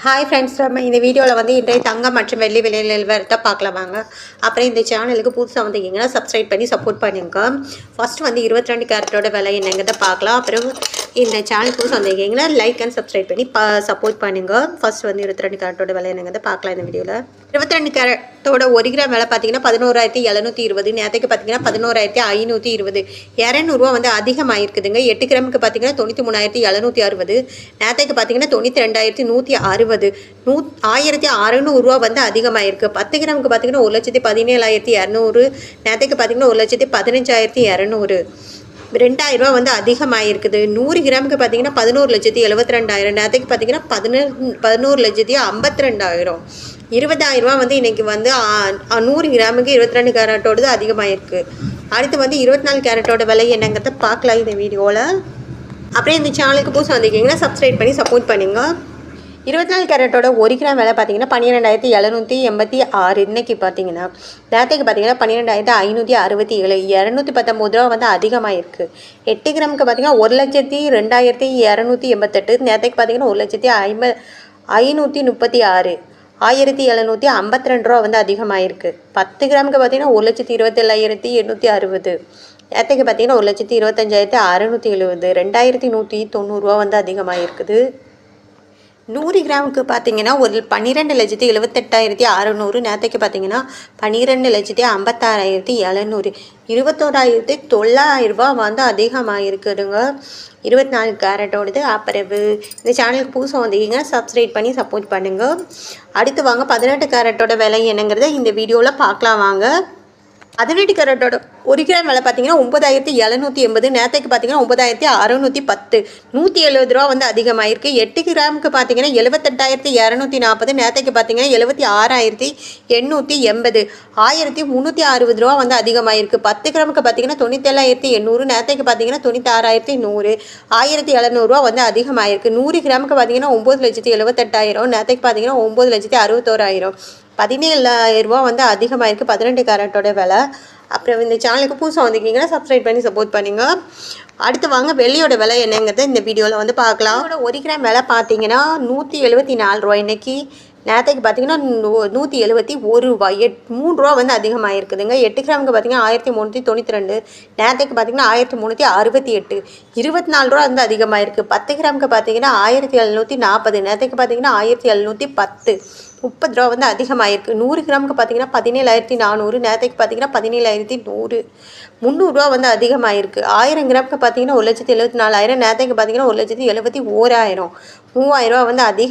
Hi friends நம்ம இந்த வீடியோவில் வந்து இன்றைய தங்கம் மற்றும் வெள்ளி விலை நிலவரத்தை பார்க்கலாம் வாங்க. அப்புறம் இந்த சேனலுக்கு புதுசாக வந்தீங்கன்னா சப்ஸ்கிரைப் பண்ணி சப்போர்ட் பண்ணுங்க ஃபர்ஸ்ட் வந்து இருபத்தி ரெண்டு கேரட்டோட விலை என்னங்கிறத பார்க்கலாம். அப்புறம் இந்த சேனல் சொந்தீங்கன்னா லைக் அண்ட் சப்ஸ்கிரைப் பண்ணி ப சப்போர்ட் பண்ணுங்க. ஃபர்ஸ்ட் வந்து இருபத்தி ரெண்டு கேரட்டோட விலை வந்து பார்க்கலாம் இந்த வீடியோவில் இருபத்தி ரெண்டு கேரட்டோட ஒரு கிராம் விலை பார்த்தீங்கன்னா பதினோராயிரத்தி எழுநூற்றி இருபது. நேற்றுக்கு பார்த்தீங்கன்னா பதினோராயிரத்தி ஐநூற்றி இருபது. இரநூறுவா வந்து அதிகமாகிருக்குதுங்க எட்டு கிராமுக்கு பார்த்தீங்கன்னா தொண்ணூற்றி மூணாயிரத்தி எழுநூற்றி அறுபது. நேற்றுக்கு பார்த்தீங்கன்னா தொண்ணூற்றி ரெண்டாயிரத்தி நூற்றி அறுபது. நூ ஆயிரத்தி அறநூறுரூவா வந்து அதிகமாகிருக்கு பத்து கிராமுக்கு பார்த்தீங்கன்னா ஒரு லட்சத்தி பதினேழாயிரத்தி இரநூறு. நேற்றுக்கு பார்த்தீங்கன்னா ஒரு லட்சத்தி பதினஞ்சாயிரத்தி இரநூறு. ரெண்டாயிரரூபா வந்து அதிகமாகிருக்குது நூறு கிராமுக்கு பார்த்தீங்கன்னா பதினோரு லட்சத்தி எழுபத்தி ரெண்டாயிரம் நேரத்துக்கு பார்த்தீங்கன்னா பதினெட்டு பதினோரு லட்சத்தி ஐம்பத்தி ரெண்டாயிரம் இருபதாயிரம் ரூபா வந்து இன்றைக்கி வந்து நூறு கிராமுக்கு இருபத்தி ரெண்டு கேரட்டோடது அதிகமாகிருக்கு அடுத்து வந்து இருபத்தி நாலு கேரட்டோட விலை என்னங்கிறத பார்க்கலாம் இந்த வீடியோவில் அப்படியே இந்த சேனலுக்கு புதுசாக வந்திருக்கீங்கன்னா சப்ஸ்கிரைப் பண்ணி சப்போர்ட் பண்ணுங்கள் இருபத்தி நாலு கேரட்டோட ஒரு கிராம் விலை பார்த்தீங்கன்னா பன்னிரெண்டாயிரத்தி எழுநூற்றி எண்பத்தி ஆறு. இன்னைக்கு பார்த்தீங்கன்னா நேரத்துக்கு பார்த்தீங்கன்னா பன்னிரெண்டாயிரத்தி ஐநூற்றி அறுபத்தி ஏழு. இரநூத்தி பத்தொம்பது ரூபா வந்து அதிகமாக இருக்குது எட்டு கிராமுக்கு பார்த்தீங்கன்னா ஒரு லட்சத்தி ரெண்டாயிரத்தி இரநூத்தி எண்பத்தெட்டு. நேரத்துக்கு பார்த்தீங்கன்னா ஒரு லட்சத்தி ஐம்ப ஐநூற்றி முப்பத்தி ஆறு. ஆயிரத்தி எழுநூற்றி ஐம்பத்தி ரெண்டு ரூபா வந்து அதிகமாகிருக்கு பத்து கிராமுக்கு பார்த்தீங்கன்னா ஒரு லட்சத்தி இருபத்தேழாயிரத்தி எண்ணூற்றி அறுபது. நேரத்துக்கு பார்த்தீங்கன்னா ஒரு லட்சத்தி இருபத்தஞ்சாயிரத்தி அறுநூற்றி எழுபது. ரெண்டாயிரத்தி நூற்றி தொண்ணூறுரூவா வந்து அதிகமாகிருக்குது நூறு கிராமுக்கு பார்த்தீங்கன்னா ஒரு பன்னிரெண்டு லட்சத்தி எழுபத்தெட்டாயிரத்தி அறநூறு நேரத்துக்கு பார்த்தீங்கன்னா பன்னிரெண்டு லட்சத்தி ஐம்பத்தாறாயிரத்தி எழுநூறு. இருபத்தோராயிரத்தி தொள்ளாயிரம் வந்து அதிகமாக இருக்குதுங்க இருபத்தி நாலு கேரட்டோடது அப்புறவு இந்த சேனலுக்கு புதுசாக வந்தீங்க சப்ஸ்கிரைப் பண்ணி சப்போர்ட் பண்ணுங்கள் அடுத்து வாங்க பதினெட்டு கேரட்டோட விலை என்னங்கிறத இந்த வீடியோவில் பார்க்கலாம் வாங்க. அதிரடி கரட்டோட ஒரு கிராம் விலை பார்த்தீங்கன்னா ஒன்பதாயிரத்தி எழுநூற்றி எண்பது நேற்றுக்கு பார்த்தீங்கன்னா ஒன்பதாயிரத்தி அறநூற்றி பத்து. நூற்றி எழுபது ரூபா வந்து அதிகமாகிருக்கு எட்டு கிராமுக்கு பார்த்தீங்கன்னா எழுபத்தெட்டாயிரத்தி இரநூத்தி நாற்பது நேற்றுக்கு பார்த்தீங்கன்னா எழுபத்தி ஆறாயிரத்தி எண்ணூற்றி எண்பது. ஆயிரத்தி முந்நூற்றி அறுபது ரூபா வந்து அதிகமாகிருக்கு பத்து கிராமுக்கு பார்த்தீங்கன்னா தொண்ணூத்தேழாயிரத்தி எண்ணூறு நேற்றுக்கு பார்த்தீங்கன்னா தொண்ணூத்தாறாயிரத்தி நூறு. ஆயிரத்தி எழுநூறுவா வந்து அதிகமாகிருக்கு நூறு கிராமுக்கு பார்த்தீங்கன்னா ஒம்பது லட்சத்தி எழுபத்தெட்டாயிரம் நேற்றுக்கு பார்த்தீங்கன்னா ஒம்பது லட்சத்தி அறுபத்தோராயிரம். பதினேழாயிரரூபா வந்து வந்து இருக்குது பதினெட்டு கேரட்டோட விலை. அப்புறம் இந்த சேனலுக்கு புதுசாக வந்திருக்கீங்கன்னா சப்ஸ்கிரைப் பண்ணி சப்போர்ட் பண்ணுங்க. அடுத்து வாங்க வெள்ளியோட விலை என்னங்கிறத இந்த வீடியோவில் வந்து பார்க்கலாம். ஒரு கிராம் விலை பார்த்தீங்கன்னா நூற்றி எழுபத்தி நாலு ரூபா இன்றைக்கி நேரத்துக்கு பார்த்தீங்கன்னா நூற்றி எழுபத்தி ஒரு ரூபாய். எட் மூணு ரூபா வந்து அதிகமாக இருக்குதுங்க எட்டு கிராமுக்கு பார்த்தீங்கன்னா ஆயிரத்தி முந்நூற்றி தொண்ணூற்றி ரெண்டு. நேரத்துக்கு பார்த்தீங்கன்னா ஆயிரத்தி முந்நூற்றி அறுபத்தி எட்டு. இருபத்தி நாலு ரூபா வந்து அதிகமாக இருக்குது பத்து கிராமுக்கு பார்த்தீங்கன்னா ஆயிரத்தி எழுநூற்றி நாற்பது. நேரத்துக்கு பார்த்தீங்கன்னா ஆயிரத்தி எழுநூற்றி பத்து. முப்பது ரூபா வந்து அதிகமாகிருக்கு நூறு கிராமுக்கு பார்த்தீங்கன்னா பதினேழாயிரத்தி நானூறு நேரத்துக்கு பார்த்தீங்கன்னா பதினேழாயிரத்தி நூறு. முந்நூறுரூவா வந்து அதிகமாகிருக்கு ஆயிரம் கிராமுக்கு பார்த்தீங்கன்னா ஒரு லட்சத்தி எழுபத்தி நாலாயிரம் நேரத்துக்கு பார்த்தீங்கன்னா ஒரு லட்சத்தி எழுபத்தி ஓராயிரம். மூவாயிரம் ரூபா வந்து அதிக